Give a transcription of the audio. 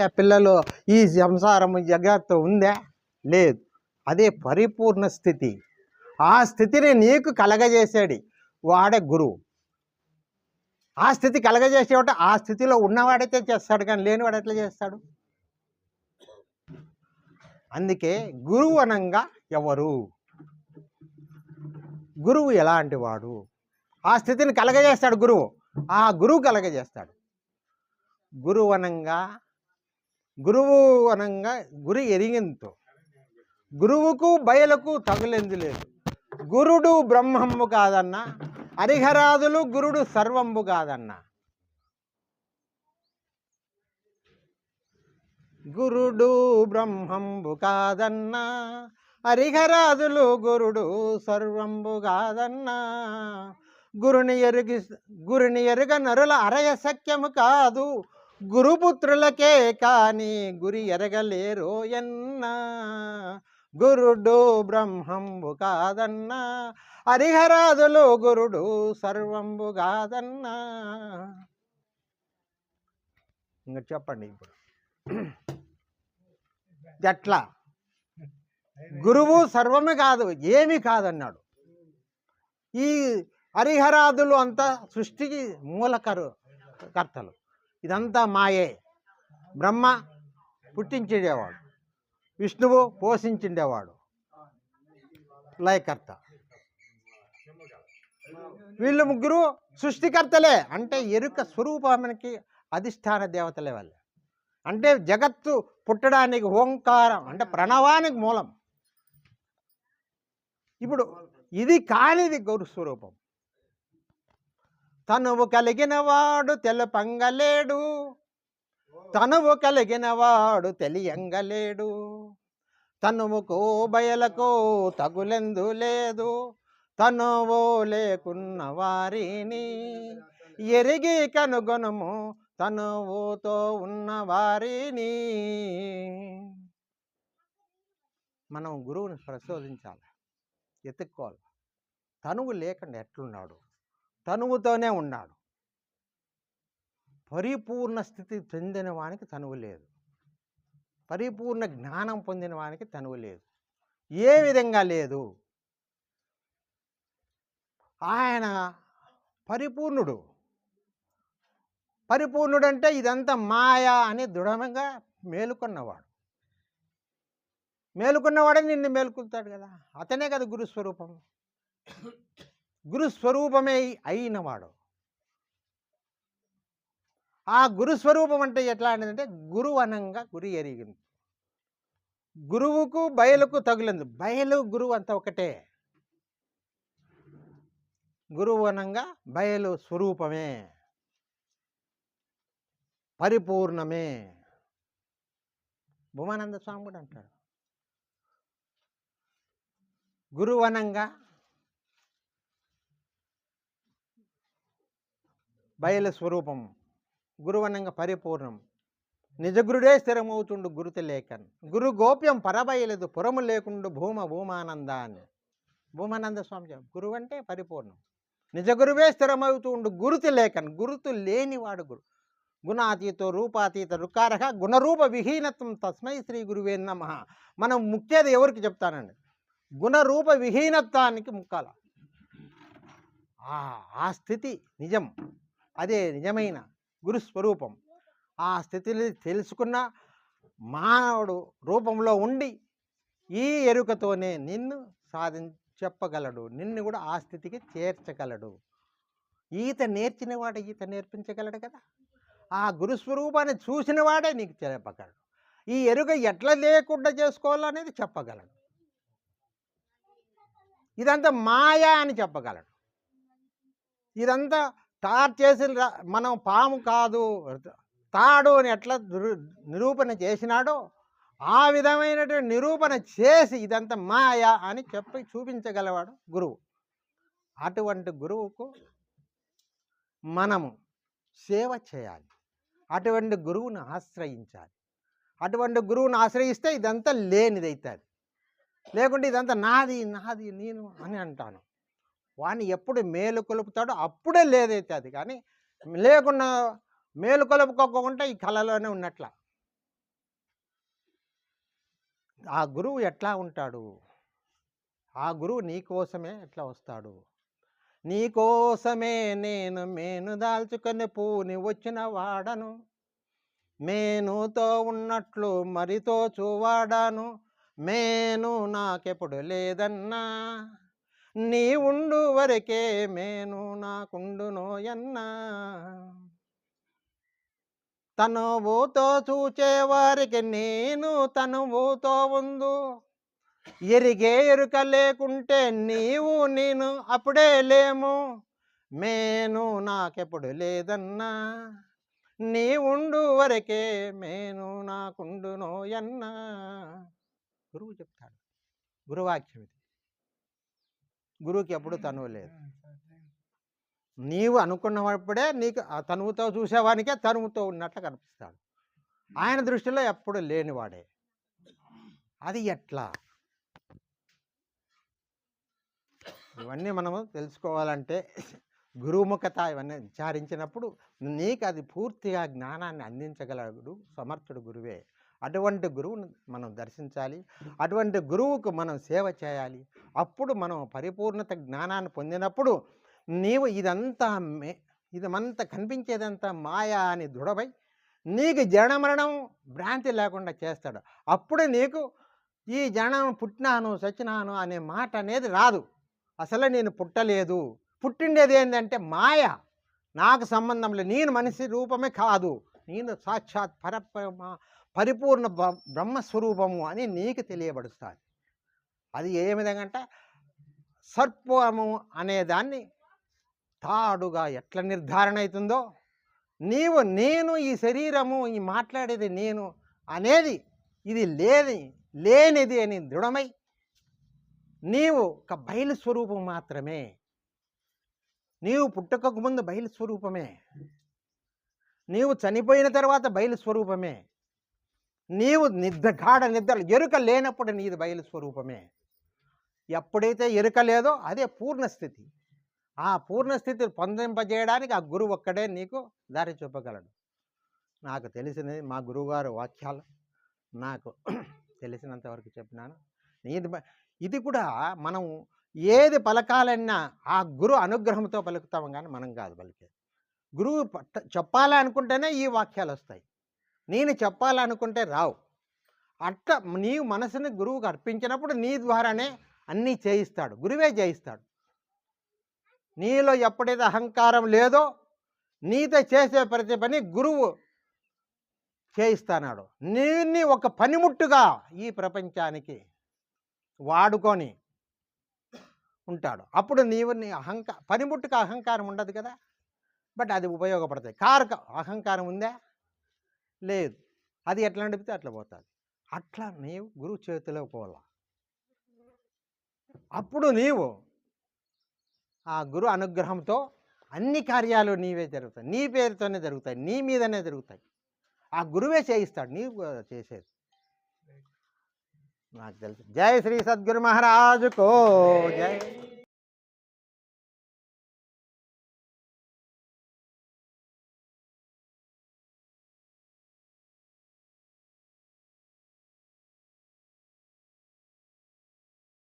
పిల్లలు ఈ సంసారం జగత్తు ఉందా? లేదు. అదే పరిపూర్ణ స్థితి. ఆ స్థితిని నీకు కలగజేసాడు వాడే గురువు. ఆ స్థితి కలగజేసేవాడు ఆ స్థితిలో ఉన్నవాడైతే చేస్తాడు కానీ లేనివాడు ఎట్లా చేస్తాడు? అందుకే గురువు అనంగా ఎవరు? గురువు ఎలాంటి వాడు? ఆ స్థితిని కలగజేస్తాడు గురువు. ఆ గురువు కలగజేస్తాడు. గురువు అనంగా గురువు అనంగా గురి ఎరిగింతో. గురువుకు బయలకు తగులెంది లేదు. గురుడు బ్రహ్మంబు కాదన్న హరిహరాదులు గురుడు సర్వంబు కాదన్న. గురుడు బ్రహ్మంబు కాదన్న హరిహరాదులు గురుడు సర్వంబు కాదన్నా. గురుని ఎరుగి గురుని ఎరుగ నరుల అరయ సఖ్యము కాదు గురుపుత్రులకే కాని గురి ఎరగలేరు ఎన్నా. గురుడు బ్రహ్మంబు కాదన్నా. హరిహరాదులు గురుడు సర్వంబు కాదన్నా. ఇంకా చెప్పండి ఇప్పుడు. ఎట్లా? గురువు సర్వమే కాదు ఏమీ కాదన్నాడు. ఈ హరిహరాదులు అంతా సృష్టికి మూలకరు కర్తలు. ఇదంతా మాయే. బ్రహ్మ పుట్టించేవాడు. విష్ణువు పోషించిండేవాడు. లయకర్త. వీళ్ళు ముగ్గురు సృష్టికర్తలే. అంటే ఎరుక స్వరూపానికి అధిష్టాన దేవతలే వాళ్ళే. అంటే జగత్తు పుట్టడానికి ఓంకారం అంటే ప్రణవానికి మూలం. ఇప్పుడు ఇది కానిది గౌరు స్వరూపం. తనువు కలిగిన వాడు తెలపంగలేడు. తనువు కలిగిన వాడు తెలియంగలేడు. తనువుకు బయలకు తగులెందు లేదు. తనువు లేకున్న వారిని ఎరిగి కనుగొనము. తనువుతో ఉన్న వారిని మనం గురువుని ప్రశోధించాలి. ఎత్తుక్కోవాలి. తనువు లేకుండా ఎట్లున్నాడు? తనువుతోనే ఉన్నాడు. పరిపూర్ణ స్థితి చెందిన వానికి తనువు లేదు. పరిపూర్ణ జ్ఞానం పొందిన వానికి తనువు లేదు. ఏ విధంగా లేదు? ఆయన పరిపూర్ణుడు. పరిపూర్ణుడు అంటే ఇదంతా మాయా అని దృఢంగా మేలుకున్నవాడు. మేలుకున్నవాడే నిన్ను మేలుకుంటాడు కదా. అతనే కదా గురుస్వరూపం. గురుస్వరూపమే అయినవాడు. ఆ గురుస్వరూపం అంటే ఎట్లా అంటే గురువు అనంగా గురి ఎరిగింది. గురువుకు బయలుకు తగులింది. బయలు గురువు అంతా ఒకటే గురువు అనంగా బయలు స్వరూపమే. పరిపూర్ణమే. భుమానంద స్వామి కూడా అంటాడు. గురువనంగా బయలు స్వరూపం గురువనంగా పరిపూర్ణం. నిజగురుడే స్థిరమవుతుండు గురుతి లేఖన్ గురు గోప్యం పరబయలేదు పురము లేకుండు భూమ భూమానందాన్ని. భూమానంద స్వామి గురువు అంటే పరిపూర్ణం నిజగురువే స్థిరమవుతుండు గురుతి లేఖన్ గురుతు లేనివాడు గురు. గుణాతీతో రూపాతీత రుకారక గుణరూప విహీనత్వం తస్మై శ్రీ గురువే నమ. మనం ముఖ్యత ఎవరికి చెప్తానండి? గుణరూప విహీనత్వానికి ముక్కాల. ఆ ఆ స్థితి నిజం. అదే నిజమైన గురుస్వరూపం. ఆ స్థితిని తెలుసుకున్న మానవుడు రూపంలో ఉండి ఈ ఎరుకతోనే నిన్ను సాధి చెప్పగలడు. నిన్ను కూడా ఆ స్థితికి చేర్చగలడు. ఈత నేర్చిన వాడు ఈత నేర్పించగలడు కదా! ఆ గురుస్వరూపాన్ని చూసినవాడే నీకు చెప్పగలడు. ఈ ఎరుక ఎట్లా లేకుండా చేసుకోవాలనేది చెప్పగలడు. ఇదంతా మాయా అని చెప్పగలడు. ఇదంతా తాడు చేసి రా- మనం పాము కాదు. తాడు అని ఎట్లా నిరూపణ చేసినాడో ఆ విధమైనటువంటి నిరూపణ చేసి ఇదంతా మాయ అని చెప్పి చూపించగలవాడు గురువు. అటువంటి గురువుకు మనము సేవ చేయాలి. అటువంటి గురువుని ఆశ్రయించాలి. అటువంటి గురువుని ఆశ్రయిస్తే ఇదంతా లేనిదవుతుంది లేకుంటే ఇదంతా నాది నాది నేను అని అంటాను. వాణ్ణి ఎప్పుడు మేలు కొలుపుతాడో అప్పుడే లేదైతే అది. కానీ లేకుండా మేలు కొలుపుకోకుండా ఈ కళలోనే ఉన్నట్ల. ఆ గురువు ఎట్లా ఉంటాడు? ఆ గురువు నీ కోసమే ఎట్లా వస్తాడు? నీ కోసమే నేను మేను దాల్చుకొని పూని వచ్చిన వాడను. మేనుతో ఉన్నట్లు మరితో చూవాడాను. మేను నాకెప్పుడు లేదన్నా. నీ ఉండు వరకే మేను నాకుండునోయన్నా తనువుతో చూచేవారికి నేను తనువుతో ఉందు. ఎరిగే ఎరుక లేకుంటే నీవు నేను అప్పుడే లేము. మేను నాకెప్పుడు లేదన్నా. నీ ఉండు వరకే మేను నాకుండునోయన్నా గురువు చెప్తాడు. గురువాక్యం ఇది. గురువుకి ఎప్పుడు తనువు లేదు. నీవు అనుకున్నప్పుడే నీకు ఆ తనువుతో చూసేవానికే తనువుతో ఉన్నట్లు కనిపిస్తాడు. ఆయన దృష్టిలో ఎప్పుడు లేనివాడే. అది ఎట్లా? ఇవన్నీ మనము తెలుసుకోవాలంటే గురుముఖత ఇవన్నీ విచారించినప్పుడు నీకు అది పూర్తిగా జ్ఞానాన్ని అందించగలడు సమర్థుడు గురువే. అటువంటి గురువును మనం దర్శించాలి. అటువంటి గురువుకు మనం సేవ చేయాలి. అప్పుడు మనం పరిపూర్ణత జ్ఞానాన్ని పొందినప్పుడు నీవు ఇదంతా మే ఇదంతా కనిపించేదంతా మాయా అని దృఢపై నీకు జనమరణం భ్రాంతి లేకుండా చేస్తాడు. అప్పుడు నీకు ఈ జనం పుట్టినాను చచ్చినాను అనే మాట అనేది రాదు. అసలు నేను పుట్టలేదు. పుట్టిండేది ఏంటంటే మాయ. నాకు సంబంధం లేదు. నేను మనిషి రూపమే కాదు. నేను సాక్షాత్ పరబ్రహ్మ పరిపూర్ణ బ- బ్రహ్మస్వరూపము అని నీకు తెలియబడుస్తుంది. అది ఏ విధంగా అంటే సర్పము అనేదాన్ని తాడుగా ఎట్లా నిర్ధారణ అవుతుందో నీవు నేను ఈ శరీరము ఈ మాట్లాడేది నేను అనేది ఇది లేని లేనిది అని దృఢమై నీవు ఒక బయలు స్వరూపం మాత్రమే. నీవు పుట్టకకు ముందు బయలు స్వరూపమే. నీవు చనిపోయిన తర్వాత బయలు స్వరూపమే. నీవు నిద్ర గాఢ నిద్ర ఎరుక లేనప్పుడు నీది బయలు స్వరూపమే. ఎప్పుడైతే ఎరుక లేదో అదే పూర్ణస్థితి ఆ పూర్ణస్థితి పొందింపజేయడానికి ఆ గురువు ఒక్కడే నీకు దారి చూపగలడు. నాకు తెలిసినది మా గురువుగారు వాక్యాలు నాకు తెలిసినంత వరకు చెప్పినాను. నీది ఇది కూడా మనం ఏది పలకాలన్నా ఆ గురు అనుగ్రహంతో పలుకుతాం కానీ మనం కాదు పలికేది. గురువు పట్ట చెప్పాలనుకుంటేనే ఈ వాక్యాలు వస్తాయి. నేను చెప్పాలనుకుంటే రావు. అట్ట నీ మనసుని గురువుకు అర్పించినప్పుడు నీ ద్వారానే అన్నీ చేయిస్తాడు. గురువే చేయిస్తాడు. నీలో ఎప్పుడైతే అహంకారం లేదో నీతో చేసే ప్రతి పని గురువు చేయిస్తాడు నీని ఒక పనిముట్టుగా ఈ ప్రపంచానికి వాడుకొని ఉంటాడు. అప్పుడు నీవు నీ అహంకా పనిముట్టుగా అహంకారం ఉండదు కదా. బట్ అది ఉపయోగపడతాయి. కారు అహంకారం ఉందా? లేదు. అది ఎట్లా నడిపితే అట్లా పోతుంది. అట్లా నీవు గురువు చేతిలో పోవాల. అప్పుడు నీవు ఆ గురు అనుగ్రహంతో అన్ని కార్యాలు నీవే జరుగుతాయి. నీ పేరుతోనే జరుగుతాయి. నీ మీదనే జరుగుతాయి. ఆ గురువే చేయిస్తాడు. నీవు చేసేది. నాకు తెలుసు. జై శ్రీ సద్గురు మహారాజుకో. జై